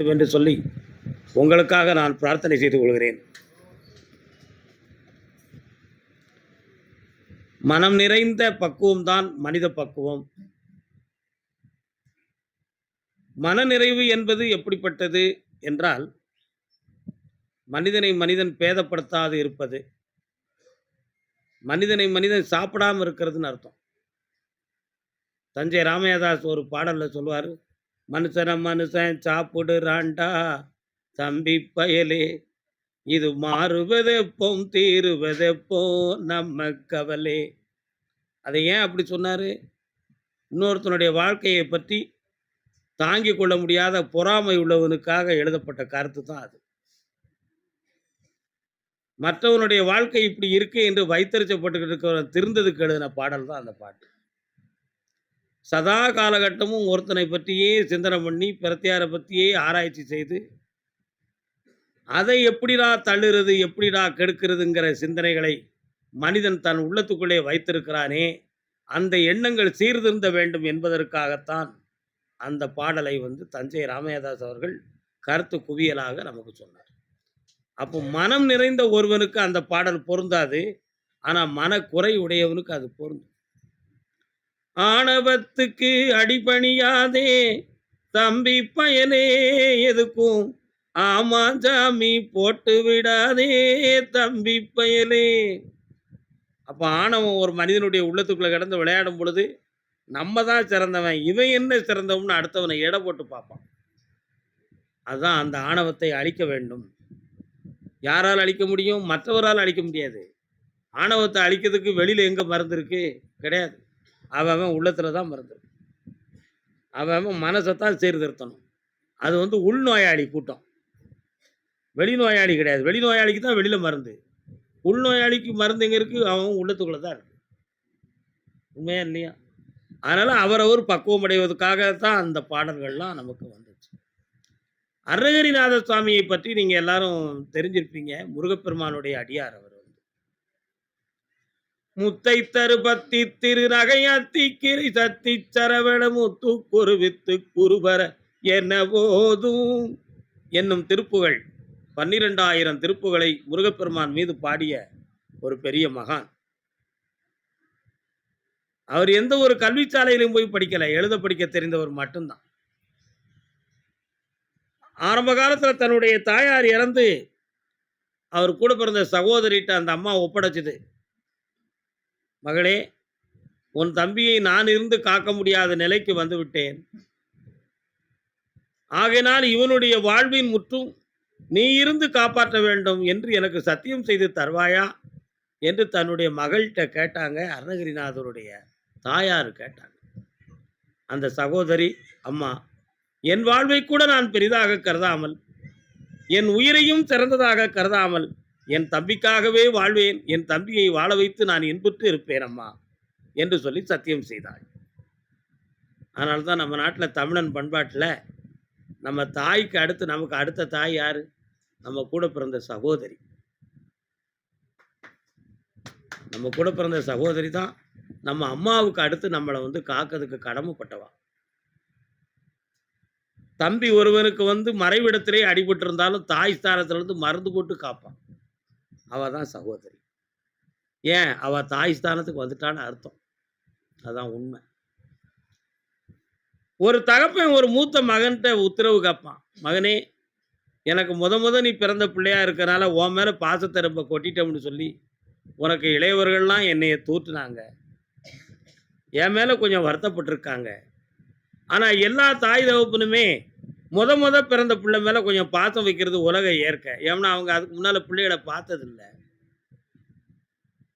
வேண்டும் என்று சொல்லி உங்களுக்காக நான் பிரார்த்தனை செய்து கொள்கிறேன். மனம் நிறைந்த பக்குவம்தான் மனித பக்குவம். மனநிறைவு என்பது எப்படிப்பட்டது என்றால் மனிதனை மனிதன் பேதப்படுத்தாது இருப்பது. மனிதனை மனிதன் சாப்பிடாம இருக்கிறதுன்னு அர்த்தம். தஞ்சை ராமையாதாஸ் ஒரு பாடலில் சொல்லுவார் மனுஷன மனுஷன் சாப்பிடுறான்டா. தம்பி பயலே இது மாறுவதெப்போம் தீருவதெப்போ நம்ம கவலே. அதை ஏன் அப்படி சொன்னார்? இன்னொருத்தனுடைய வாழ்க்கையை பற்றி தாங்கிக் கொள்ள முடியாத பொறாமை உள்ளவனுக்காக எழுதப்பட்ட கருத்து தான் அது. மற்றவனுடைய வாழ்க்கை இப்படி இருக்கு என்று வைத்தறிச்சப்பட்டு இருக்கிற திருந்ததுக்கு எழுதின பாடல் தான் அந்த பாட்டு. சதா காலகட்டமும் ஒருத்தனை பற்றியே சிந்தனை பண்ணி பிரத்தியாரை பற்றியே ஆராய்ச்சி செய்து அதை எப்படிடா தள்ளுறது எப்படிடா கெடுக்கிறதுங்கிற சிந்தனைகளை மனிதன் தன் உள்ளத்துக்குள்ளே வைத்திருக்கிறானே அந்த எண்ணங்கள் சீர்திருந்த வேண்டும் என்பதற்காகத்தான் அந்த பாடலை வந்து தஞ்சை ராமதாஸ் அவர்கள் கருத்து குவியலாக நமக்கு சொன்னார். அப்போ மனம் நிறைந்த ஒருவனுக்கு அந்த பாடல் பொருந்தாது ஆனால் மனக்குறை உடையவனுக்கு அது பொருந்தும். ஆணவத்துக்கு அடிபணியாதே தம்பி பயனே எதுக்கும்? ஆமா சாமி போட்டு விடாதே தம்பி பயலே. அப்போ ஆணவம் ஒரு மனிதனுடைய உள்ளத்துக்குள்ள கிடந்து விளையாடும் பொழுது நம்ம தான் சிறந்தவன் இவன் என்ன சிறந்தவன்னு அடுத்தவனை எடை போட்டு பார்ப்பான். அதுதான் அந்த ஆணவத்தை அழிக்க வேண்டும். யாரால் அழிக்க முடியும்? மற்றவரால் அழிக்க முடியாது. ஆணவத்தை அழிக்கிறதுக்கு வெளியில் எங்கே மருந்து இருக்கு? கிடையாது. அவன் அவன் உள்ளத்தில் தான் மருந்து அவன் மனசை தான் சீர்திருத்தணும். அது வந்து உள்நோயாளி கூட்டம். வெளிநோயாளி கிடையாது. வெளிநோயாளிக்கு தான் வெளியில் மருந்து. உள்நோயாளிக்கு மருந்து எங்கே இருக்குது அவன் உள்ளத்துக்குள்ளே தான் இருக்கு. உண்மையா இல்லையா? அதனால் அவரவர் பக்குவம் அடைவதற்காக தான் அந்த பாடல்கள்லாம் நமக்கு வந்துச்சு. அருணகிரிநாத சுவாமியை பற்றி நீங்கள் எல்லாரும் தெரிஞ்சிருப்பீங்க. முருகப்பெருமானுடைய அடியார் அவர். முத்தை தருபத்தி திரு நகையாத்தி கிரி சத்தி சரவண முத்து குருவித்து குருபர என்ன போதும் என்னும் திருப்புகள் பன்னிரெண்டாயிரம் திருப்புகளை முருகப்பெருமான் மீது பாடிய ஒரு பெரிய மகான். அவர் எந்த ஒரு கல்விச்சாலையிலும் போய் படிக்கல எழுத படிக்க தெரிந்தவர் மட்டும்தான். ஆரம்ப காலத்துல தன்னுடைய தாயார் இறந்து அவர் கூட பிறந்த சகோதரிட்ட அந்த அம்மா ஒப்படைச்சது. மகளே உன் தம்பியை நான் இருந்து காக்க முடியாத நிலைக்கு வந்து விட்டேன் ஆகையினால் இவனுடைய வாழ்வின் முற்றும் நீ இருந்து காப்பாற்ற வேண்டும் என்று எனக்கு சத்தியம் செய்து தருவாயா? என்று தன்னுடைய மகள்கிட்ட கேட்டாங்க. அருணகிரிநாதருடைய தாயார் கேட்டாங்க. அந்த சகோதரி அம்மா என் வாழ்வை கூட நான் பெரிதாக கருதாமல் என் உயிரையும் சிறந்ததாக கருதாமல் என் தம்பிக்காகவே வாழ்வேன் என் தம்பியை வாழ வைத்து நான் இன்புற்று இருப்பேன் அம்மா என்று சொல்லி சத்தியம் செய்தாள். அதனால தான் நம்ம நாட்டில் தமிழன் பண்பாட்டில் நம்ம தாய்க்கு அடுத்து நமக்கு அடுத்த தாய் யார்? நம்ம கூட பிறந்த சகோதரி. நம்ம கூட பிறந்த சகோதரி தான் நம்ம அம்மாவுக்கு அடுத்து நம்மளை வந்து காக்கிறதுக்கு கடமைப்பட்டவா. தம்பி ஒருவனுக்கு வந்து மறைவிடத்திலே அடிபட்டு இருந்தாலும் தாய் ஸ்தானத்திலிருந்து மருந்து போட்டு காப்பான். அவ தான் சகோதரி. ஏன்? அவ தாய் ஸ்தானத்துக்கு வந்துட்டான்னு அர்த்தம். அதுதான் உண்மை. ஒரு தகப்பன் ஒரு மூத்த மகன்கிட்ட உத்தரவு கேட்பான். மகனே எனக்கு முத முத நீ பிறந்த பிள்ளையா இருக்கனால உன் மேல பாசத்தை ரொம்ப கொட்டிட்டோம்னு சொல்லி உனக்கு இளையவர்கள்லாம் என்னைய தூற்றுனாங்க. என் மேல கொஞ்சம் வருத்தப்பட்டிருக்காங்க. ஆனா எல்லா தாய் தகப்பனுமே முத முத பிறந்த பிள்ளை மேலே கொஞ்சம் பாசம் வைக்கிறது உலக ஏற்க ஏன்னா அவங்க அதுக்கு முன்னால் பிள்ளைகளை பார்த்ததில்ல.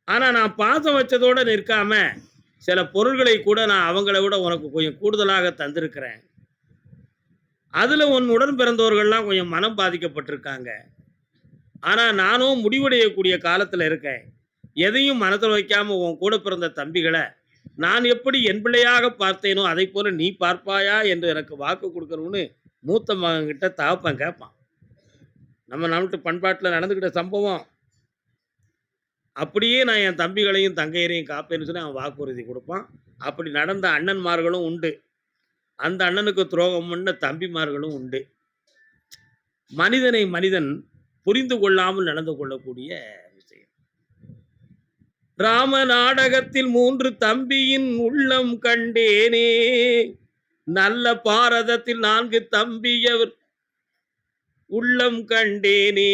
ஆனால் நான் பாசம் வச்சதோடு நிற்காம சில பொருள்களை கூட நான் அவங்கள விட உனக்கு கொஞ்சம் கூடுதலாக தந்திருக்கிறேன். அதில் உன் உடன் பிறந்தவர்கள்லாம் கொஞ்சம் மனம் பாதிக்கப்பட்டிருக்காங்க. ஆனால் நானும் முடிவடையக்கூடிய காலத்தில் இருக்கேன். எதையும் மனத்தில் வைக்காம உன் கூட பிறந்த தம்பிகளை நான் எப்படி என் பிள்ளையாக பார்த்தேனோ அதை போல நீ பார்ப்பாயா என்று எனக்கு வாக்கு கொடுக்கணும்னு மூத்த மகன்கிட்ட தகப்பன் கேட்பான் நம்ம நாட்டு பண்பாட்டில் நடந்துக்கிட்ட சம்பவம். அப்படியே நான் என் தம்பிகளையும் தங்கையரையும் காப்பேன்னு சொல்லி அவன் வாக்குறுதி கொடுப்பான். அப்படி நடந்த அண்ணன்மார்களும் உண்டு. அந்த அண்ணனுக்கு துரோகம் பண்ண தம்பிமார்களும் உண்டு. மனிதனை மனிதன் புரிந்து கொள்ளாமல் நடந்து கொள்ளக்கூடிய விஷயம். ராம நாடகத்தில் மூன்று தம்பியின் உள்ளம் கண்டேனே. நல்ல பாரதத்தில் நான்கு தம்பியவர். உள்ளம் கண்டேனே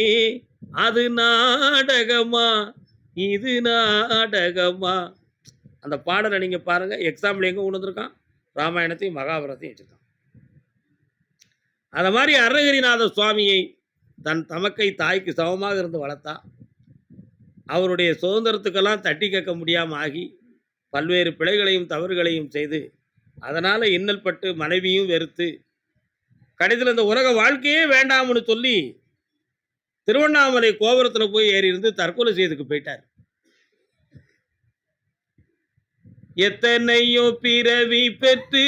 அது நாடகமா? இது நாடகமா? அந்த பாடலை நீங்க பாருங்க. எக்ஸாம்பிள் எங்க உணர்ந்துருக்கான் ராமாயணத்தையும் மகாபாரதத்தையும் வச்சிருக்கான். அதை மாதிரி அருணகிரிநாத சுவாமியை தன் தமக்கை தாய்க்கு சமமாக இருந்து வளர்த்தா அவருடைய சுதந்திரத்துக்கெல்லாம் தட்டி கேட்க முடியாம ஆகி பல்வேறு பிழைகளையும் தவறுகளையும் செய்து அதனால் இன்னல் பட்டு மனைவியும் வெறுத்து கடைசியில் இந்த உலக வாழ்க்கையே வேண்டாம்னு சொல்லி திருவண்ணாமலை கோபுரத்தில் போய் ஏறி இருந்து தற்கொலை செய்துக்கு போயிட்டார். எத்தனையோ பிறவி பெற்று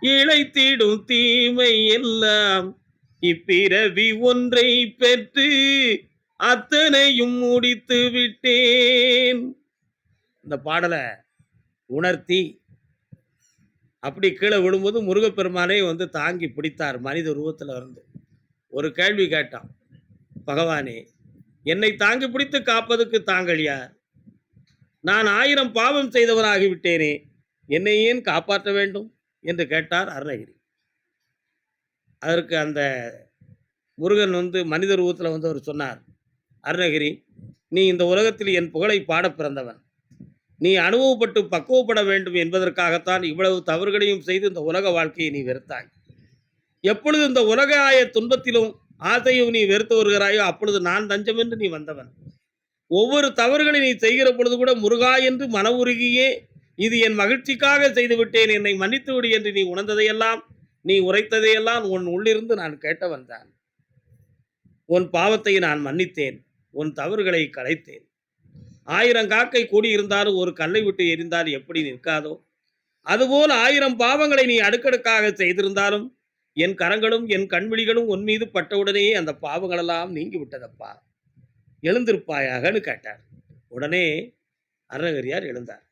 இழைத்திடும் தீமை எல்லாம் இப்பிறவி ஒன்றை பெற்று அத்தனையும் முடித்து விட்டேன். இந்த பாடலை உணர்த்தி அப்படி கீழே விழும்போது முருகப்பெருமானை வந்து தாங்கி பிடித்தார் மனித உருவத்தில் இருந்து. ஒரு கேள்வி கேட்டான். பகவானே என்னை தாங்கி பிடித்து காப்பதற்கு தாங்கள் யார்? நான் ஆயிரம் பாவம் செய்தவனாகிவிட்டேனே என்னை ஏன் காப்பாற்ற வேண்டும்? என்று கேட்டார் அருணகிரி. அதற்கு அந்த முருகன் வந்து மனித ரூபத்தில் வந்து அவர் சொன்னார் அருணகிரி நீ இந்த உலகத்தில் என் புகழை பாட பிறந்தவன். நீ அனுபவப்பட்டு பக்குவப்பட வேண்டும் என்பதற்காகத்தான் இவ்வளவு தவறுகளையும் செய்து இந்த உலக வாழ்க்கையை நீ வெறுத்தாய். எப்பொழுது இந்த உலக ஆய துன்பத்திலும் ஆசையும் நீ வெறுத்து வருகிறாயோ அப்பொழுது நான் தஞ்சம் என்று நீ வந்தவன். ஒவ்வொரு தவறுகளை நீ செய்கிற பொழுது கூட முருகா என்று மன உருகியே இது என் மகிழ்ச்சிக்காக செய்துவிட்டேன் என்னை மன்னித்து விடு என்று நீ உணர்ந்ததையெல்லாம் நீ உரைத்ததையெல்லாம் உன் உள்ளிருந்து நான் கேட்டவன் தான். உன் பாவத்தை நான் மன்னித்தேன் உன் தவறுகளை களைத்தேன். ஆயிரம் காக்கை கூடியிருந்தாலும் ஒரு கல்லை விட்டு எரிந்தால் எப்படி நிற்காதோ? அதுபோல் ஆயிரம் பாவங்களை நீ அடுக்கடுக்காக செய்திருந்தாலும் என் கரங்களும் என் கண்விழிகளும் உன் மீது பட்டவுடனேயே அந்த பாவங்களெல்லாம் நீங்கி விட்டதப்பா எழுந்திருப்பாயாகன்னு கேட்டார். உடனே அருணகிரியார் எழுந்தார்.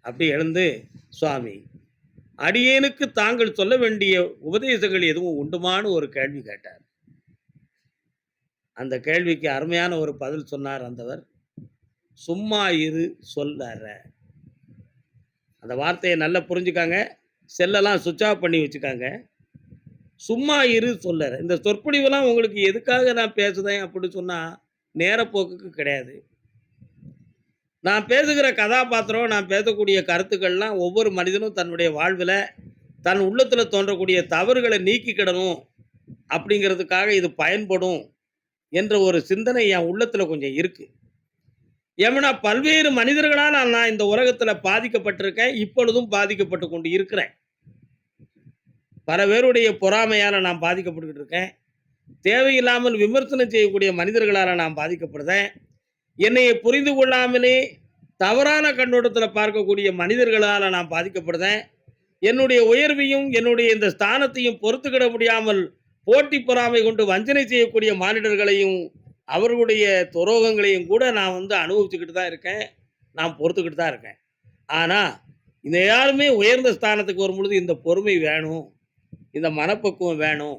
அப்படி எழுந்து சுவாமி அடியேனுக்கு தாங்கள் சொல்ல வேண்டிய உபதேசங்கள் எதுவும் உண்டுமான்னு ஒரு கேள்வி கேட்டார். அந்த கேள்விக்கு அருமையான ஒரு பதில் சொன்னார் அந்தவர். சும்மா இரு சொல்லற அந்த வார்த்தையை நல்லா புரிஞ்சுக்காங்க. செல்லெல்லாம் சுவிட்ச் ஆஃப் பண்ணி வச்சுக்காங்க. சும்மா இரு சொல்லற இந்த சொற்பொழிவெல்லாம் உங்களுக்கு எதுக்காக நான் பேசுதேன் அப்படின்னு சொன்னால் நேரப்போக்குக்கு கிடையாது. நான் பேசுகிற கதாபாத்திரம் நான் பேசக்கூடிய கருத்துக்கள்லாம் ஒவ்வொரு மனிதனும் தன்னுடைய வாழ்வில் தன் உள்ளத்தில் தோன்றக்கூடிய தவறுகளை நீக்கிக்கிடணும் அப்படிங்கிறதுக்காக இது பயன்படும் என்ற ஒரு சிந்தனை என் உள்ளத்தில் கொஞ்சம் இருக்குது ஏமனா பல்வேறு மனிதர்களால் நான் இந்த உலகத்தில் பாதிக்கப்பட்டிருக்கேன். இப்பொழுதும் பாதிக்கப்பட்டு கொண்டு இருக்கிறேன் பல பேருடைய பொறாமையால் நான் பாதிக்கப்பட்டுக்கிட்டு இருக்கேன். தேவையில்லாமல் விமர்சனம் செய்யக்கூடிய மனிதர்களால் நான் பாதிக்கப்படுதேன் என்னை புரிந்து கொள்ளாமலே தவறான கண்ணோட்டத்தில் பார்க்கக்கூடிய மனிதர்களால் நான் பாதிக்கப்படுதேன் என்னுடைய உயர்வையும் என்னுடைய இந்த ஸ்தானத்தையும் பொறுத்துக்கிட முடியாமல் போட்டி பொறாமை கொண்டு வஞ்சனை செய்யக்கூடிய மானிடர்களையும் அவர்களுடைய துரோகங்களையும் கூட நான் வந்து அனுபவிச்சுக்கிட்டு தான் இருக்கேன். நான் பொறுத்துக்கிட்டு தான் இருக்கேன். ஆனால் இந்த யாருமே உயர்ந்த ஸ்தானத்துக்கு வரும்பொழுது இந்த பொறுமை வேணும் இந்த மனப்பக்குவம் வேணும்.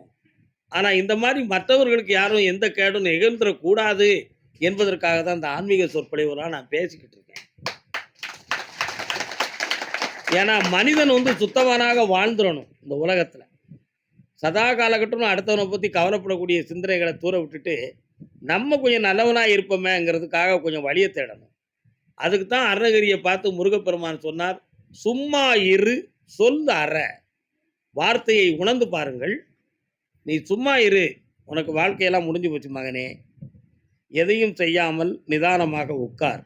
ஆனால் இந்த மாதிரி மற்றவர்களுக்கு யாரும் எந்த கேடும் நிகழ்ந்துடக்கூடாது என்பதற்காக தான் இந்த ஆன்மீக சொற்பொழிவுலாம் நான் பேசிக்கிட்டு இருக்கேன். ஏன்னா மனிதன் வந்து சுத்தமானாக வாழ்ந்துடணும் இந்த உலகத்தில். சதா காலகட்டம் அடுத்தவனை பற்றி கவலைப்படக்கூடிய சிந்தனைகளை தூர விட்டுட்டு நம்ம கொஞ்சம் நல்லவனாக இருப்போமேங்கிறதுக்காக கொஞ்சம் வழியை தேடணும். அதுக்கு தான் அருணகிரியை பார்த்து முருகப்பெருமான் சொன்னார் சும்மா இரு சொல் அற. வார்த்தையை உணர்ந்து பாருங்கள். நீ சும்மா இரு உனக்கு வாழ்க்கையெல்லாம் முடிஞ்சு போச்சு மகனே. எதையும் செய்யாமல் நிதானமாக உட்கார்.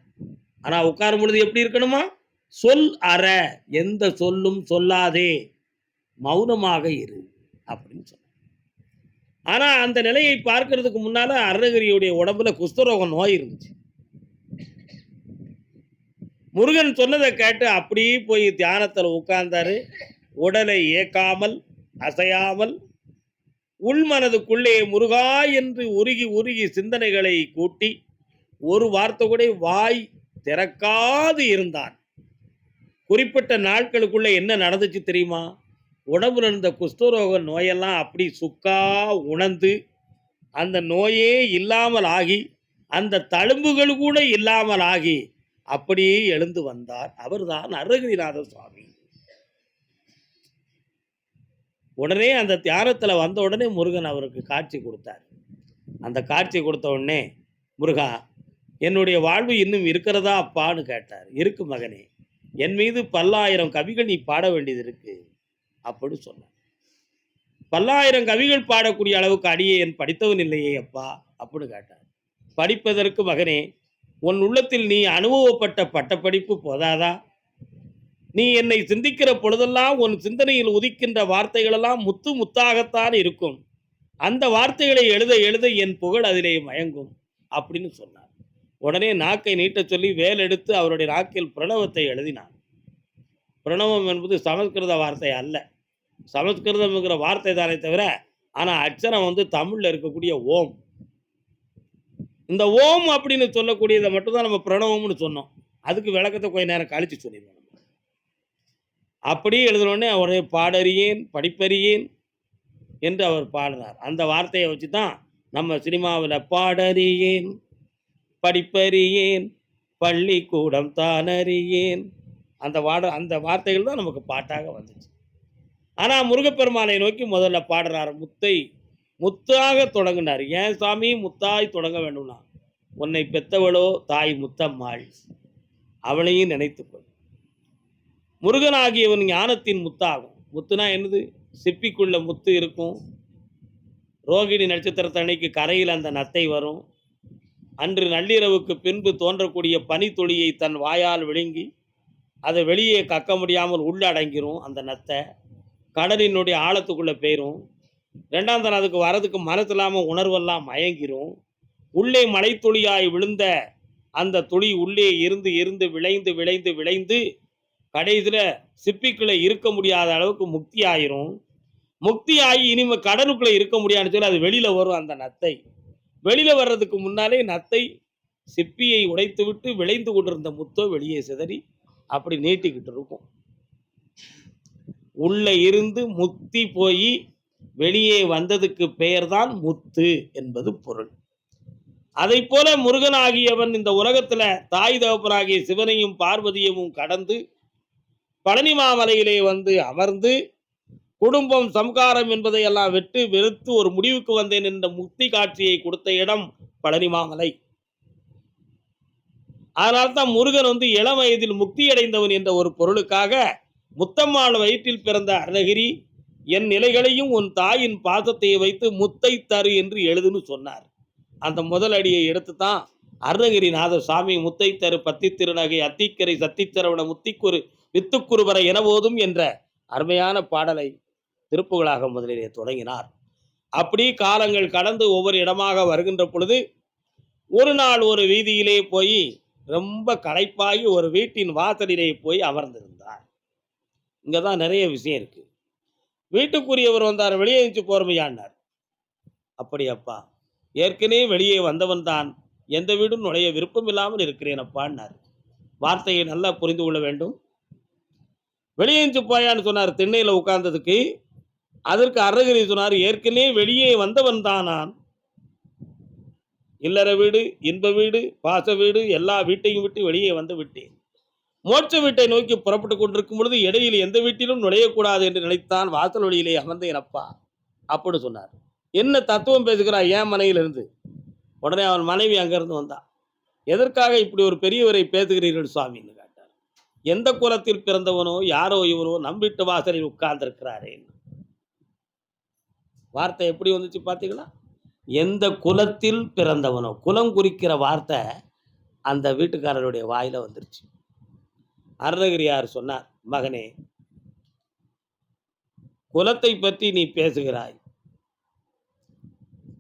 ஆனால் உட்காரும் பொழுது எப்படி இருக்கணுமா? சொல் அற. எந்த சொல்லும் சொல்லாதே. மௌனமாக இரு. அப்படின்னு சொன்னார். ஆனா அந்த நிலையை பார்க்கறதுக்கு முன்னால அருணகிரியுடைய உடம்புல குஷ்டரோகம் நோய் இருந்துச்சு. முருகன் சொன்னதை கேட்டு அப்படியே போய் தியானத்தில் உட்கார்ந்தாரு. உடலை ஏக்காமல் அசையாமல் உள்மனதுக்குள்ளே முருகா என்று உருகி உருகி சிந்தனைகளை கூட்டி ஒரு வார்த்தை கூட வாய் திறக்காது இருந்தான். குறிப்பிட்ட நாட்களுக்குள்ள என்ன நடந்துச்சு தெரியுமா? உடம்புல இருந்த குஷ்டரோக நோயெல்லாம் அப்படி சுக்கா உணர்ந்து அந்த நோயே இல்லாமல் ஆகி அந்த தழும்புகள் கூட இல்லாமல் ஆகி அப்படியே எழுந்து வந்தார். அவர்தான் அருகிரிநாத சுவாமி. உடனே அந்த தியானத்தில் வந்த உடனே முருகன் அவருக்கு காட்சி கொடுத்தார். அந்த காட்சி கொடுத்த உடனே முருகா என்னுடைய வாழ்வு இன்னும் இருக்கிறதா? அப்பான்னு கேட்டார். இருக்கு மகனே என் மீது பல்லாயிரம் கவிகள் நீ பாட வேண்டியது இருக்குது அப்படின்னு சொன்னார். பல்லாயிரம் கவிகள் பாடக்கூடிய அளவுக்கு அடியே என் படித்தவன் இல்லையே அப்பா அப்படின்னு கேட்டார். படிப்பதற்கு மகனே உன் உள்ளத்தில் நீ அனுபவப்பட்ட பட்டப்படிப்பு போதாதா? நீ என்னை சிந்திக்கிற பொழுதெல்லாம் உன் சிந்தனையில் உதிக்கின்ற வார்த்தைகளெல்லாம் முத்து முத்தாகத்தான் இருக்கும். அந்த வார்த்தைகளை எழுத எழுத என் புகழ் அதிலே மயங்கும் அப்படின்னு சொன்னார். உடனே நாக்கை நீட்டச் சொல்லி வேல் எடுத்து அவருடைய நாக்கில் பிரணவத்தை எழுதினான் பிரணவம் என்பது சமஸ்கிருத வார்த்தை அல்ல. சமஸ்கிருதம்ங்கிற வார்த்தை தானே தவிர ஆனால் அச்சரம் வந்து தமிழில் இருக்கக்கூடிய ஓம். இந்த ஓம் அப்படின்னு சொல்லக்கூடியதை மட்டும்தான் நம்ம பிரணவம்னு சொன்னோம். அதுக்கு விளக்கத்தை கொஞ்ச நேரம் கழித்து சொல்லிடுவோம் நம்ம. அப்படியே எழுதினோடனே அவரே பாடறியேன் படிப்பறியேன் என்று அவர் பாடினார். அந்த வார்த்தையை வச்சு தான் நம்ம சினிமாவில் பாடறியேன் படிப்பறியேன் பள்ளிக்கூடம் தானறியேன். அந்த வாட அந்த வார்த்தைகள் தான் நமக்கு பாட்டாக வந்துச்சு. ஆனால் முருகப்பெருமானை நோக்கி முதல்ல பாடுறார் முத்தை. முத்தாக தொடங்கினார். ஏன் சாமி? முத்தாய் தொடங்க வேண்டும்னா உன்னை பெத்தவளோ தாய் முத்தம்மாள். அவளையும் நினைத்துக்கொள் முருகனாகியவன் ஞானத்தின் முத்தாகும். முத்துனா என்னது? சிப்பிக்குள்ள முத்து இருக்கும். ரோகிணி நட்சத்திரத்தன்னைக்கு கரையில் அந்த நத்தை வரும். அன்று நள்ளிரவுக்கு பின்பு தோன்றக்கூடிய பனித்துளியை தன் வாயால் விழுங்கி அதை வெளியே கக்க முடியாமல் உள்ள அடங்கிரும் அந்த நத்தை. கடலினுடைய ஆழத்துக்குள்ளே போயிரும். ரெண்டாம் தரம் அதுக்கு வரதுக்கு மனசு இல்லாமல் உணர்வெல்லாம் மயங்கிரும். உள்ளே மழைத்துளியாய் விழுந்த அந்த துளி உள்ளே இருந்து இருந்து விளைந்து விளைந்து விளைந்து கடைசியில் சிப்பிக்குள்ளே இருக்க முடியாத அளவுக்கு முக்தி ஆயிரும் முக்தி ஆகி இனிமேல் கடலுக்குள்ளே இருக்க முடியாதுன்னு சொல்லி அது வெளியில் வரும் அந்த நத்தை. வெளியில் வர்றதுக்கு முன்னாலே நத்தை சிப்பியை உடைத்து விட்டு விளைந்து கொண்டிருந்த முத்தோ வெளியே சிதறி அப்படி நீட்டிக்கிட்டு இருக்கும். உள்ள இருந்து முத்தி போய் வெளியே வந்ததுக்கு பெயர்தான் முத்து என்பது பொருள். அதை போல முருகனாகியவன் இந்த உலகத்துல தாய் தகப்பனாகிய சிவனையும் பார்வதியமும் கடந்து பழனி மாமலையிலே வந்து அமர்ந்து குடும்பம் சம்காரம் என்பதை எல்லாம் விட்டு வெறுத்து ஒரு முடிவுக்கு வந்தேன் என்ற முக்தி காட்சியை கொடுத்த இடம் பழனி மாமலை. அதனால்தான் முருகன் வந்து இளம் வயதில் முக்தி அடைந்தவன் என்ற ஒரு பொருளுக்காக முத்தம்மாள் வயிற்றில் பிறந்த அருணகிரி என் நிலைகளையும் உன் தாயின் பாசத்தை வைத்து முத்தை தரு என்று எழுதுன்னு சொன்னார். அந்த முதல் அடியை எடுத்து தான் அருணகிரிநாத சாமி முத்தை தரு பத்தி திருநகை அத்திக்கரை சத்திச்சரவண முத்திக்குரு வித்துக்குருவரை எனவோதும் என்ற அருமையான பாடலை திருப்புகளாக முதலிலே தொடங்கினார். அப்படி காலங்கள் கடந்து ஒவ்வொரு இடமாக வருகின்ற பொழுது ஒரு நாள் ஒரு வீதியிலே போய் ரொம்ப களைப்பாகி ஒரு வீட்டின் வாசலிலே போய் அமர்ந்தது இங்கே தான் நிறைய விஷயம் இருக்குது வீட்டுக்குரியவர் வந்தார் வெளியே எழுந்து போர்மையானார் அப்படியப்பா ஏற்கனவே வெளியே வந்தவன் தான். எந்த வீடும் நுழைய விருப்பம் இல்லாமல் இருக்கிறேன் அப்பான்னார். வார்த்தையை நல்லா புரிந்து கொள்ள வேண்டும். வெளியே எழுந்து போயான்னு சொன்னார் திண்ணையில் உட்கார்ந்ததுக்கு. அதற்கு அருகிரி சொன்னார் ஏற்கனவே வெளியே வந்தவன் தான்? நான் இல்லற வீடு இன்ப வீடு பாச வீடு எல்லா வீட்டையும் விட்டு வெளியே வந்து விட்டேன். மோட்ச வீட்டை நோக்கி புறப்பட்டு கொண்டிருக்கும் பொழுது இடையில் எந்த வீட்டிலும் நுழையக்கூடாது என்று நினைத்தான் வாசல் வழியிலே அமர்ந்தேன் அப்பா. அப்படி சொன்னார் என்ன தத்துவம் பேசுகிறாய்? ஏன் மனையிலிருந்து உடனே அவன் மனைவி அங்கிருந்து வந்தான் எதற்காக இப்படி ஒரு பெரியவரை பேசுகிறீர்கள் சுவாமின்னு கேட்டார் எந்த குலத்தில் பிறந்தவனோ யாரோ இவரோ நம் வீட்டு வாசலில் உட்கார்ந்திருக்கிறாரே வார்த்தை எப்படி வந்துச்சு பார்த்தீங்களா? எந்த குலத்தில் பிறந்தவனோ குலம் குறிக்கிற வார்த்தை அந்த வீட்டுக்காரருடைய வாயில வந்துருச்சு. அருணகிரியார் சொன்னார்? மகனே குலத்தை பற்றி நீ பேசுகிறாய்.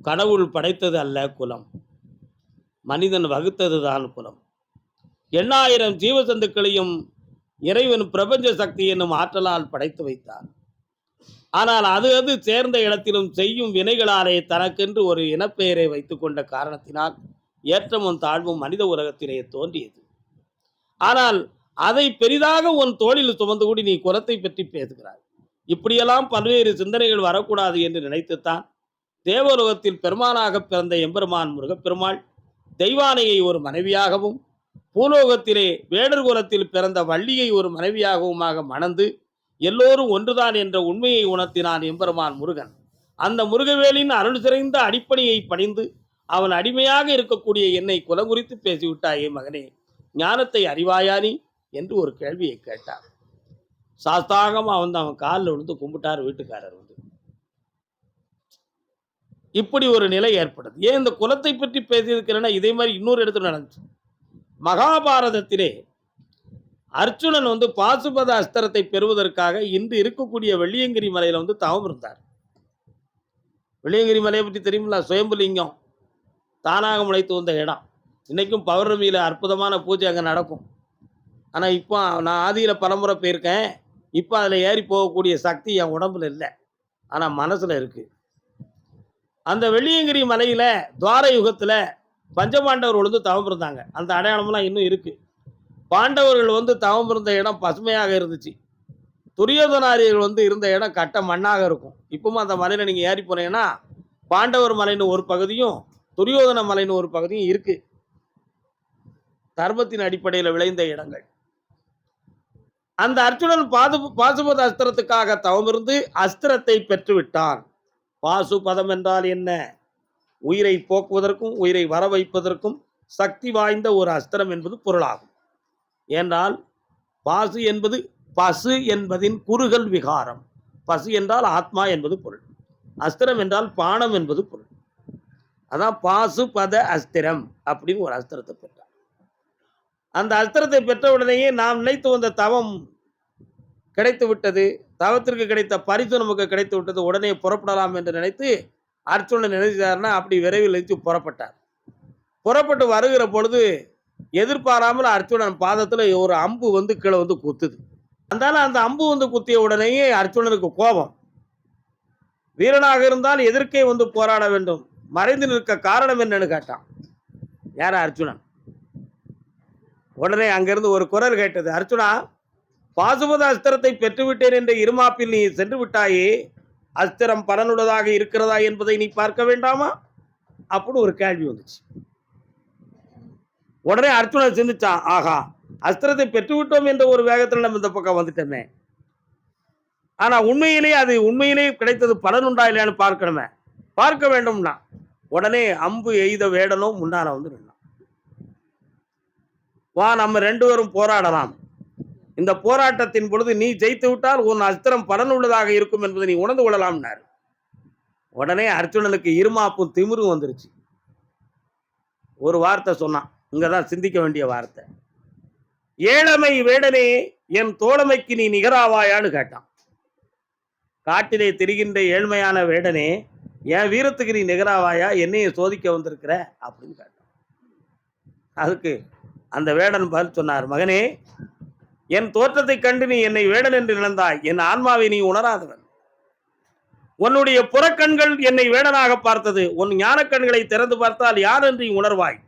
கடவுள் படைத்தது அல்ல குலம். மனிதன் வகுத்தது தான் குலம். எண்ணாயிரம் ஜீவசந்துக்களையும் இறைவன் பிரபஞ்ச சக்தி என்னும் ஆற்றலால் படைத்து வைத்தான். ஆனால் அது அது சேர்ந்த இடத்திலும் செய்யும் வினைகளாலே தனக்கென்று ஒரு இனப்பெயரை வைத்துக்கொண்ட காரணத்தினால் ஏற்றமும் தாழ்வும் மனித உலகத்திலே தோன்றியது. ஆனால் அதை பெரிதாக உன் தோளில் சுமந்து கூடி நீ குலத்தை பற்றி பேசுகிறாய். இப்படியெல்லாம் பல்வேறு சிந்தனைகள் வரக்கூடாது என்று நினைத்துத்தான் தேவலோகத்தில் பெருமானாக பிறந்த எம்பெருமான் முருகப்பெருமாள் தெய்வானையை ஒரு மனைவியாகவும் பூலோகத்திலே வேடர் குலத்தில் பிறந்த வள்ளியை ஒரு மனைவியாகவுமாக மணந்து எல்லோரும் ஒன்றுதான் என்ற உண்மையை உணர்த்தினான் எம்பெருமான் முருகன். அந்த முருகவேலின் அருள் சிறைந்த அடிப்பணியை பணிந்து அவன் அடிமையாக இருக்கக்கூடிய என்னை குலகுறித்து பேசிவிட்டாயே மகனே. ஞானத்தை அறிவாயானி என்று ஒரு கேள்வியை கேட்டார். சாஸ்தாகமாக வந்து அவன் காலில் விழுந்து கும்பிட்டார் வீட்டுக்காரர் வந்து. இப்படி ஒரு நிலை ஏற்படுது ஏன் இந்த குலத்தை பற்றி பேசியிருக்கிறேன்னா இதே மாதிரி இன்னொரு இடத்துல நடந்துச்சு. மகாபாரதத்திலே அர்ச்சுனன் வந்து பாசுபத அஸ்திரத்தை பெறுவதற்காக இன்று இருக்கக்கூடிய வெள்ளியங்கிரி மலையில வந்து தவம் இருந்தார். வெள்ளியங்கிரி மலையை பற்றி தெரியுமில்ல? சுயம்புலிங்கம். தானாக முளைத்து வந்த இடம். இன்னைக்கும் பௌர்ணமியில் அற்புதமான பூஜை அங்கே நடக்கும். ஆனால் இப்போ நான் ஆதியில் பலமுறை போயிருக்கேன். இப்போ அதில் ஏறி போகக்கூடிய சக்தி என் உடம்புல இல்லை. ஆனால் மனசில் இருக்குது அந்த வெள்ளியங்கிரி மலையில் துவார யுகத்தில் பஞ்சபாண்டவர் வந்து தவம் இருந்தாங்க. அந்த அடையாளம்லாம் இன்னும் இருக்குது பாண்டவர்கள் வந்து தவம் இருந்த இடம் பசுமையாக இருந்துச்சு. துரியோதனாரியர்கள் வந்து இருந்த இடம் கட்ட மண்ணாக இருக்கும். இப்பவும் அந்த மலையில் நீங்கள் ஏறி போனீங்கன்னா பாண்டவர் மலைன்னு ஒரு பகுதியும் துரியோதன மலைன்னு ஒரு பகுதியும் இருக்குது தர்மத்தின் அடிப்படையில் விளைந்த இடங்கள். அந்த அர்ஜுனன் பாது பாசுபத அஸ்திரத்துக்காக தவமிருந்து அஸ்திரத்தை பெற்றுவிட்டான். பாசுபதம் என்றால் என்ன? உயிரை போக்குவதற்கும் உயிரை வர வைப்பதற்கும் சக்தி வாய்ந்த ஒரு அஸ்திரம் என்பது பொருளாகும். ஏனால் பாசு என்பது பசு என்பதின் குறுகல் விகாரம். பசு என்றால் ஆத்மா என்பது பொருள். அஸ்திரம் என்றால் பானம் என்பது பொருள். அதான் பாசு பத அஸ்திரம் அப்படின்னு ஒரு அஸ்திரத்தை பெற்றார் அந்த அஸ்திரத்தை பெற்றவுடனேயே நாம் நினைத்து வந்த தவம் கிடைத்து விட்டது. தவத்திற்கு கிடைத்த பரிசு நமக்கு கிடைத்து விட்டது. உடனே புறப்படலாம் என்று நினைத்து அர்ச்சுனன் நினைச்சார்னா அப்படி விரைவில் நினைத்து புறப்பட்டார். புறப்பட்டு வருகிற பொழுது எதிர்பாராமல் அர்ச்சுனன் பாதத்தில் ஒரு அம்பு வந்து கீழே வந்து குத்துது. அதனால அந்த அம்பு வந்து குத்திய உடனேயே அர்ஜுனனுக்கு கோபம். வீரனாக இருந்தால் எதிர்க்கே வந்து போராட வேண்டும்? மறைந்து நிற்க காரணம் என்னன்னு கேட்டான். யார் அர்ச்சுனன் உடனே அங்கிருந்து ஒரு குரல் கேட்டது அர்ச்சுனா பாசுபத அஸ்திரத்தை பெற்றுவிட்டேன் என்ற இருமாப்பில் நீ சென்று விட்டாயே அஸ்திரம் பலனுள்ளதாக இருக்கிறதா என்பதை நீ பார்க்க வேண்டாமா? அப்படின்னு ஒரு கேள்வி வந்துச்சு. உடனே அர்ச்சுனன் சிந்திச்சான் ஆகா அஸ்திரத்தை பெற்றுவிட்டோம் என்ற ஒரு வேகத்தில் நம்ம இந்த பக்கம் வந்துட்டோமே. ஆனா உண்மையிலே அது உண்மையிலே கிடைத்தது பலன் உண்டா இல்லையான்னு பார்க்கணுமே. பார்க்க வேண்டும்னா உடனே அம்பு எய்த வேடனும் முன்னால வந்து நின்னான். வா நம்ம ரெண்டு பேரும் போராடலாம். இந்த போராட்டத்தின் பொழுது நீ ஜெயித்து விட்டால் உன் அஸ்திரம் பலன் உள்ளதாக இருக்கும் என்பதை நீ உணர்ந்து கொள்ளலாம்னாரு. உடனே அர்ஜுனனுக்கு இருமாப்பும் திமிரும் வந்துருச்சு. ஒரு வார்த்தை சொன்னான். இங்கதான் சிந்திக்க வேண்டிய வார்த்தை. ஏழமை வேடனே என் தோழமைக்கு நீ நிகராவாயான்னு கேட்டான். காட்டிலே திரிகின்ற ஏழ்மையான வேடனே என் வீரத்துக்கு நீ நிகராவாயா? என்னைய சோதிக்க வந்திருக்கிற? அப்படின்னு கேட்டான். அதுக்கு அந்த வேடன் பதில் சொன்னார் மகனே என் தோற்றத்தை கண்டு நீ என்னை வேடன் என்று நினைந்தாய். என் ஆன்மாவை நீ உணராதவன். உன்னுடைய புறக்கண்கள் என்னை வேடனாக பார்த்தது. உன் ஞானக்கண்களை திறந்து பார்த்தால் யார் என்று நீ உணர்வாய்?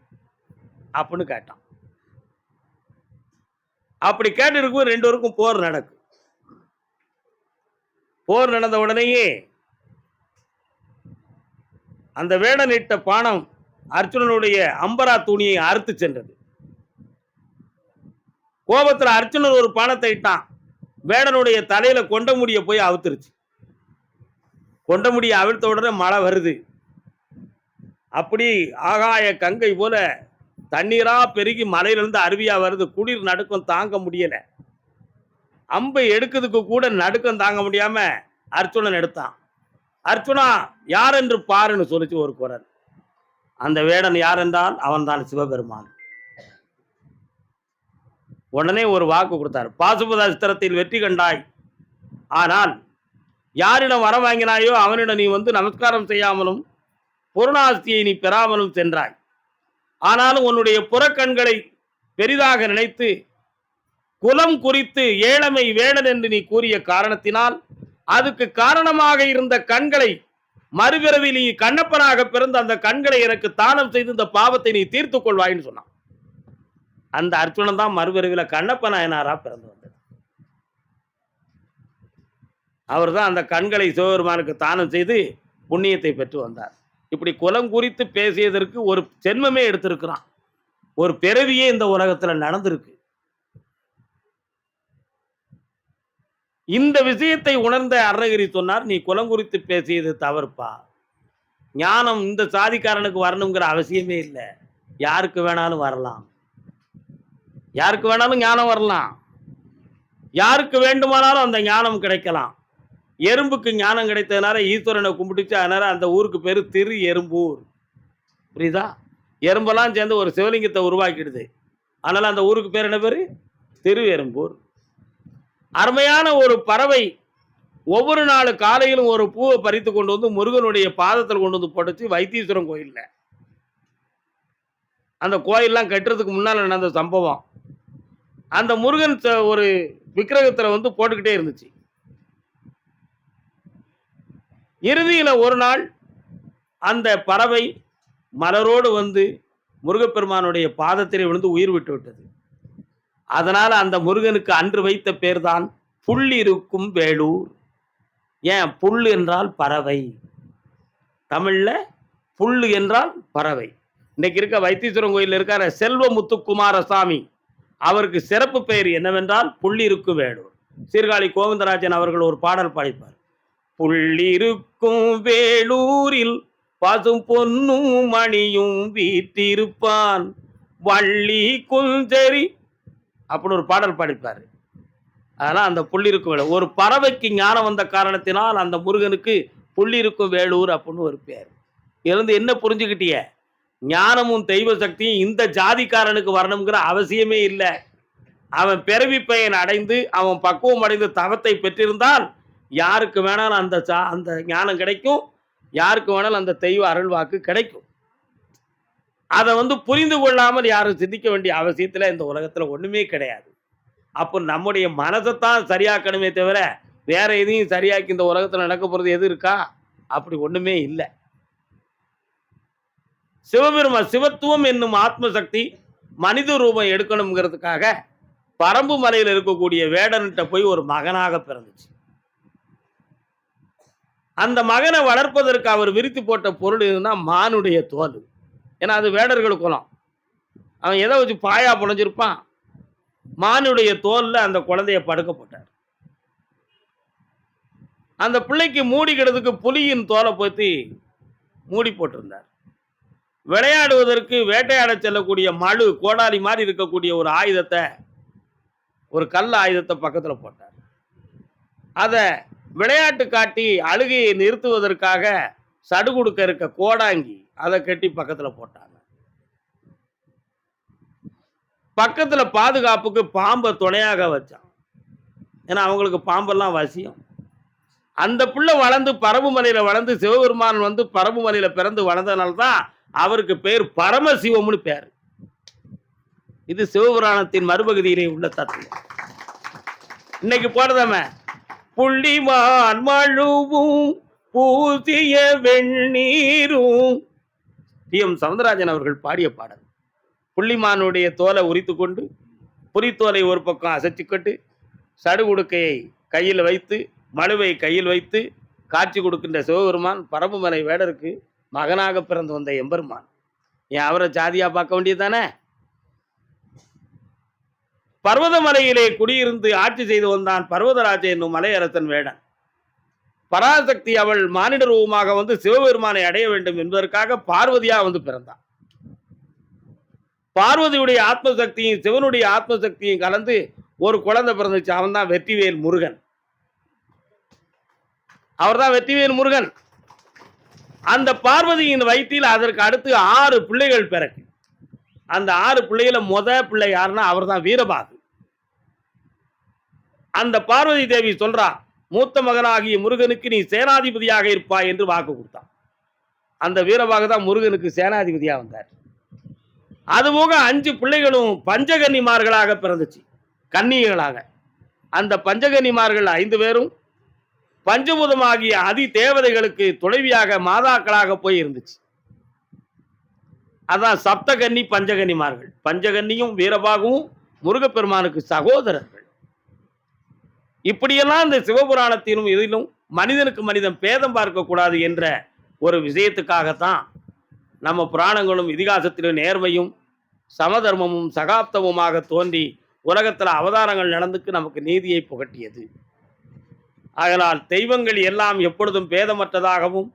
அப்படின்னு கேட்டான். அப்படி கேட்டிருக்கும் ரெண்டு பேருக்கும் போர் நடக்கும் போர் நடந்த உடனேயே அந்த வேடன் இட்ட பானம் அர்ஜுனனுடைய அம்பரா துணியை அறுத்து சென்றது. கோபத்தில் அர்ஜுனர் ஒரு பானத்தை இட்டான். வேடனுடைய தலையில கொண்ட முடிய போய் அவுத்துருச்சு. கொண்ட முடிய அவிழ்த்த உடனே மழை வருது. அப்படி ஆகாய கங்கை போல தண்ணீரா பெருகி மலையிலிருந்து அருவியா வருது. குளிர் நடுக்கம் தாங்க முடியல. அம்பை எடுக்கிறதுக்கு கூட நடுக்கம் தாங்க முடியாம அர்ச்சுனன் எடுத்தான். அர்ச்சுனா யார் என்று பாருன்னு சொல்லிச்சு ஒரு குரல். அந்த வேடன் யார் என்றால் அவன்தான் சிவபெருமான். உடனே ஒரு வாக்கு கொடுத்தார். பாசுபத அஸ்திரத்தில் வெற்றி கண்டாய். ஆனால் யாரிடம் வர வாங்கினாயோ அவனிடம் நீ வந்து நமஸ்காரம் செய்யாமலும் பொருணாஸ்தியை நீ பெறாமலும் சென்றாய். ஆனாலும் உன்னுடைய புறக்கண்களை பெரிதாக நினைத்து குலம் குறித்து ஏழமை வேடன் என்று நீ கூறிய காரணத்தினால் அதுக்கு காரணமாக இருந்த கண்களை மறுபிறவில் நீ கண்ணப்பனாக பிறந்த அந்த கண்களை எனக்கு தானம் செய்து இந்த பாவத்தை நீ தீர்த்து கொள்வாயின்னு சொன்னான். அந்த அர்ச்சுனன் தான் மறுபிறவியில் கண்ணப்ப நாயனாராக பிறந்து வந்தது. அவர் தான் அந்த கண்களை சிவபெருமானுக்கு தானம் செய்து புண்ணியத்தை பெற்று வந்தார். இப்படி குலம் குறித்து பேசியதற்கு ஒரு ஜென்மமே எடுத்திருக்கிறான். ஒரு பிறவியே இந்த உலகத்தில் நடந்திருக்கு. இந்த விஷயத்தை உணர்ந்த அருணகிரி சொன்னார் நீ குலம் குறித்து பேசியது தவறுப்பா. ஞானம் இந்த சாதிக்காரனுக்கு வரணுங்கிற அவசியமே இல்லை. யாருக்கு வேணாலும் வரலாம். யாருக்கு வேணாலும் ஞானம் வரலாம். யாருக்கு வேண்டுமானாலும் அந்த ஞானம் கிடைக்கலாம். எறும்புக்கு ஞானம் கிடைத்ததுனால ஈஸ்வரனை கும்பிட்டுச்சு. அதனால அந்த ஊருக்கு பேர் திரு எறும்பூர். புரியுதா? எறும்பெல்லாம் சேர்ந்து ஒரு சிவலிங்கத்தை உருவாக்கிடுது. அதனால் அந்த ஊருக்கு பேர் என்ன பேர்? திரு எறும்பூர். அருமையான ஒரு பறவை ஒவ்வொரு நாள் காலையிலும் ஒரு பூவை பறித்து கொண்டு வந்து முருகனுடைய பாதத்தில் கொண்டு வந்து போட்டுச்சு வைத்தீஸ்வரன் கோயிலில். அந்த கோயில்லாம் கட்டுறதுக்கு முன்னால் நடந்த சம்பவம். அந்த முருகன் ச- ஒரு விக்கிரகத்தில் வந்து போட்டுக்கிட்டே இருந்துச்சு. இறுதியில் ஒரு நாள் அந்த பறவை மலரோடு வந்து முருகப்பெருமானுடைய பாதத்திலே விழுந்து உயிர் விட்டு விட்டது. அதனால் அந்த முருகனுக்கு அன்று வைத்த பேர்தான் இருக்கும் வேலூர். ஏன் புல் என்றால் பறவை. தமிழில் புல் என்றால் பறவை. இன்னைக்கு இருக்க வைத்தீஸ்வரன் கோயிலில் இருக்கிற செல்வ முத்துக்குமாரசாமி அவருக்கு சிறப்பு பெயர் என்னவென்றால் புள்ளிருக்கு வேலூர் சீர்காழி கோவிந்தராஜன் அவர்கள் ஒரு பாடல் பாடிப்பார். புள்ளிருக்கும் வேலூரில் பசும் பொன்னும் மணியும் வீட்டிருப்பான் வள்ளி குஞ்சரி அப்படின்னு ஒரு பாடல் பாடிப்பார். அதனால் அந்த புள்ளிருக்கும் வேலூர் ஒரு பறவைக்கு ஞானம் வந்த காரணத்தினால் அந்த முருகனுக்கு புள்ளிருக்கும் வேலூர் அப்படின்னு ஒரு பேர். இருந்து என்ன புரிஞ்சுக்கிட்டிய? ஞானமும் தெய்வ சக்தியும் இந்த ஜாதிக்காரனுக்கு வரணுங்கிற அவசியமே இல்லை. அவன் பிறவி பயன் அடைந்து அவன் பக்குவம் அடைந்து தவத்தை பெற்றிருந்தால் யாருக்கு வேணாலும் அந்த சா- அந்த ஞானம் கிடைக்கும். யாருக்கு வேணாலும் அந்த தெய்வ அருள்வாக்கு கிடைக்கும். அதை வந்து புரிந்து கொள்ளாமல் யாரும் சிந்திக்க வேண்டிய அவசியத்தில் இந்த உலகத்தில் ஒன்றுமே கிடையாது. அப்போ நம்முடைய மனசைத்தான் சரியாக்கணுமே தவிர வேற எதையும் சரியாக்கி இந்த உலகத்தில் நடக்க போகிறது எது இருக்கா? அப்படி ஒன்றுமே இல்லை. சிவபெருமா சிவத்துவம் என்னும் ஆத்ம சக்தி மனித ரூபம் எடுக்கணுங்கிறதுக்காக பரம்பு மலையில் இருக்கக்கூடிய வேடன்கிட்ட போய் ஒரு மகனாக பிறந்துச்சு. அந்த மகனை வளர்ப்பதற்கு அவர் விரித்து போட்ட பொருள் எதுன்னா மானுடைய தோல். ஏன்னா அது வேடர்கள் குலம். அவன் எதை வச்சு பாயா புனைஞ்சிருப்பான்? மானுடைய தோலில் அந்த குழந்தைய படுக்க போட்டார். அந்த பிள்ளைக்கு மூடிக்கிறதுக்கு புலியின் தோலை பற்றி மூடி போட்டிருந்தார். விளையாடுவதற்கு வேட்டையாட செல்லக்கூடிய மழு கோடாலி மாதிரி இருக்கக்கூடிய ஒரு ஆயுதத்தை ஒரு கல் ஆயுதத்தை பக்கத்தில் போட்டார். அதை விளையாட்டு காட்டி அழுகையை நிறுத்துவதற்காக சடுகுடுக்க இருக்க கோடாங்கி அதை கட்டி பக்கத்தில் போட்டாங்க. பக்கத்தில் பாதுகாப்புக்கு பாம்பை துணையாக வச்சான். ஏன்னா அவங்களுக்கு பாம்பெல்லாம் வசியம். அந்த பிள்ளை வளர்ந்து பரம்பு மலையில் வளர்ந்து சிவபெருமான் வந்து பரம்பு மலையில் பிறந்து வளர்ந்ததுனால தான் அவருக்கு பேர் பரமசிவம்னு பேர். இது சிவபுராணத்தின் மறுபகுதியிலே உள்ள தத்துவம். இன்னைக்கு போடுதாம புள்ளிமான் மழுவும் பூசிய வெண்ணீரும் டி எம். சவுந்தரராஜன் அவர்கள் பாடிய பாடல். புள்ளிமானுடைய தோலை உரித்து கொண்டு புரித்தோலை ஒரு பக்கம் அசைச்சிக்கொண்டு சடுகுடுக்கையை கையில் வைத்து மழுவை கையில் வைத்து காட்சி கொடுக்கின்ற சிவபெருமான் பரம்புமலை வேடருக்கு மகனாக பிறந்து வந்த எம்பெருமான். ஏன் அவரை ஜாதியா பார்க்க வேண்டியதுதானே? பர்வதமலையிலே குடியிருந்து ஆட்சி செய்து வந்தான் பர்வதராஜ என்னும் மலையரசன் வேடன். பராசக்தி அவள் மானிட ரூபமாக வந்து சிவபெருமானை அடைய வேண்டும் என்பதற்காக பார்வதியா வந்து பிறந்தான். பார்வதியுடைய ஆத்மசக்தியும் சிவனுடைய ஆத்மசக்தியும் கலந்து ஒரு குழந்தை பிறந்துச்சு. அவன் தான் வெற்றிவேல் முருகன். அவர்தான் வெற்றிவேல் முருகன். அந்த பார்வதியின் வயிற்றில் அதற்கு அடுத்து ஆறு பிள்ளைகள் பிறக்கு. அந்த ஆறு பிள்ளைகள முத பிள்ளை யாருன்னா அவர்தான் வீரபாகு. அந்த பார்வதி தேவி சொல்றா மூத்த மகனாகிய முருகனுக்கு நீ சேனாதிபதியாக இருப்பாய் என்று வாக்கு கொடுத்தான். அந்த வீரபாகு தான் முருகனுக்கு சேனாதிபதியாக வந்தார். அதுபோக அஞ்சு பிள்ளைகளும் பஞ்சகன்னிமார்களாக பிறந்துச்சு. கன்னிகளாக அந்த பஞ்சகன்னிமார்கள் ஐந்து பேரும் பஞ்சபூதமாகிய அதி தேவதைகளுக்கு துணைவியாக மாதாக்களாக போய் இருந்துச்சு அதான் சப்தகன்னி பஞ்சகன்னிமார்கள். பஞ்சகன்னியும் வீரபாகவும் முருகப்பெருமானுக்கு சகோதரர்கள். இப்படியெல்லாம் இந்த சிவபுராணத்திலும் இதிலும் மனிதனுக்கு மனிதன் பேதம் பார்க்கக்கூடாது என்ற ஒரு விஷயத்துக்காகத்தான் நம்ம புராணங்களும் இதிகாசத்திலும் நேர்மையும் சமதர்மமும் சகாப்தமுமாக தோன்றி உலகத்தில் அவதாரங்கள் நடந்துக்கு நமக்கு நீதியை புகட்டியது. ஆதலால் தெய்வங்கள் எல்லாம் எப்பொழுதும் பேதமற்றதாகவும்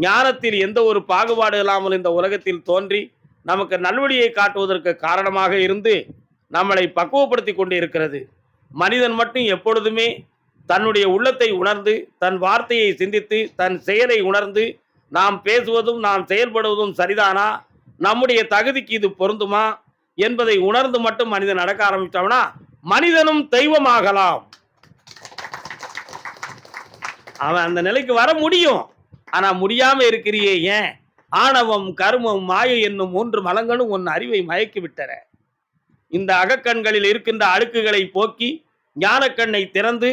ஞானத்தில் எந்த ஒரு பாகுபாடு இல்லாமல் இந்த உலகத்தில் தோன்றி நமக்கு நல்வழியை காட்டுவதற்கு காரணமாக இருந்து நம்மளை பக்குவப்படுத்தி கொண்டு இருக்கிறது மனிதன் மட்டும் எப்பொழுதுமே தன்னுடைய உள்ளத்தை உணர்ந்து தன் வார்த்தையை சிந்தித்து தன் செயலை உணர்ந்து நாம் பேசுவதும் நாம் செயல்படுவதும் சரிதானா? நம்முடைய தகுதிக்கு இது பொருந்துமா? என்பதை உணர்ந்து மட்டும் மனிதன் நடக்க ஆரம்பித்தோம்னா மனிதனும் தெய்வமாகலாம். அவன் அந்த நிலைக்கு வர முடியும். ஆனா முடியாம இருக்கிறியே ஏன்? ஆணவம் கருமம் மாயை என்னும் மூன்று மலங்களும் உன் அறிவை மயக்கி விட்டன. இந்த அகக்கண்களில் இருக்கின்ற அழுக்குகளை போக்கி ஞானக்கண்ணை திறந்து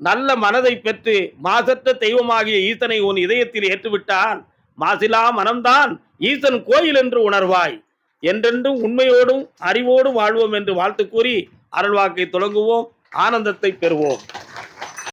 நல்ல மனதை பெற்று மாசற்ற தெய்வமாகிய ஈசனை உன் இதயத்தில் ஏற்றுவிட்டால் மாசிலா மனம்தான் ஈசன் கோயில் என்று உணர்வாய். என்றென்றும் உண்மையோடும் அறிவோடும் வாழ்வோம் என்று வாழ்த்து கூறி அருள்வாக்கை தொடங்குவோம். ஆனந்தத்தை பெறுவோம்.